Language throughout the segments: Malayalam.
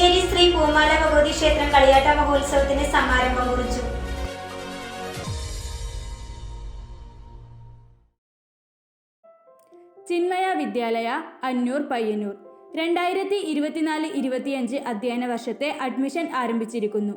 കുന്നച്ചേരി ശ്രീ പൂമാല ഭഗവതി ക്ഷേത്രം കളിയാട്ട മഹോത്സവത്തിന് സമാരംഭം കുറിച്ചു. ചിന്മയ വിദ്യാലയ അന്നൂർ പയ്യന്നൂർ. രണ്ടായിരത്തി ഇരുപത്തിനാല് ഇരുപത്തിയഞ്ച് അധ്യയന വർഷത്തെ അഡ്മിഷൻ ആരംഭിച്ചിരിക്കുന്നു.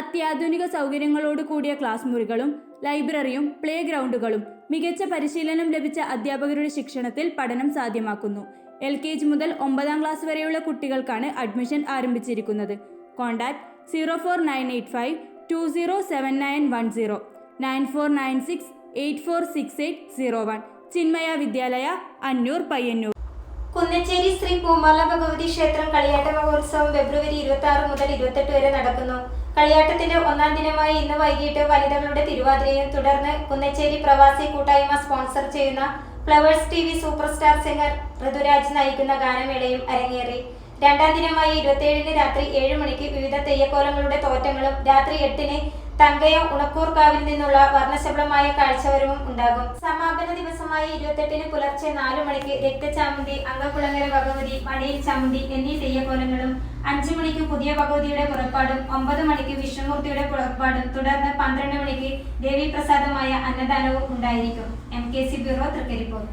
അത്യാധുനിക സൗകര്യങ്ങളോട് കൂടിയ ക്ലാസ് മുറികളും ലൈബ്രറിയും പ്ലേ ഗ്രൗണ്ടുകളും മികച്ച പരിശീലനം ലഭിച്ച അധ്യാപകരുടെ ശിക്ഷണത്തിൽ പഠനം സാധ്യമാക്കുന്നു. എൽ കെ ജി മുതൽ ഒമ്പതാം ക്ലാസ് വരെയുള്ള കുട്ടികൾക്കാണ് അഡ്മിഷൻ ആരംഭിച്ചിരിക്കുന്നത്. Contact zero four nine eight five two zero seven nine one zero nine four nine six eight four six eight zero one. Chinmaya Vidyalaya Annur Payyanur. Kunnacheri Shri Poomala Bhagavathi ക്ഷേത്രം കളിയാട്ട മഹോത്സവം ഫെബ്രുവരി ഇരുപത്തി ആറ് മുതൽ ഇരുപത്തെട്ട് വരെ നടക്കുന്നു. കളിയാട്ടത്തിന്റെ ഒന്നാം ദിനമായ ഇന്ന് വൈകിട്ട് വനിതകളുടെ തിരുവാതിരയും തുടർന്ന് കുന്നച്ചേരി പ്രവാസി കൂട്ടായ്മ സ്പോൺസർ ചെയ്യുന്ന Flowers T V super star singer Rithuraj നയിക്കുന്ന ഗാനമേളയും അരങ്ങേറി. രണ്ടാം ദിനമായ ഇരുപത്തിയേഴിന് രാത്രി ഏഴ് മണിക്ക് വിവിധ തെയ്യക്കോലങ്ങളുടെ തോറ്റങ്ങളും രാത്രി എട്ടിന് തങ്കയ ഉണക്കൂർക്കാവിൽ നിന്നുള്ള വർണശബളമായ കാഴ്ചവരവും ഉണ്ടാകും. സമാപന ദിവസമായ ഇരുപത്തെട്ടിന് പുലർച്ചെ നാലു മണിക്ക് രക്തചാമുണ്ടി അംഗകുളങ്ങര ഭഗവതി മണിയിൽ ചാമുണ്ടി എന്നീ തെയ്യക്കോലങ്ങളും അഞ്ചു മണിക്ക് പുതിയ ഭഗവതിയുടെ പുറപ്പാടും ഒമ്പത് മണിക്ക് വിഷ്ണുമൂർത്തിയുടെ പുറപ്പാടും തുടർന്ന് പന്ത്രണ്ട് മണിക്ക് ദേവീപ്രസാദമായ അന്നദാനവും ഉണ്ടായിരിക്കും. M K C bureau Trikaripur.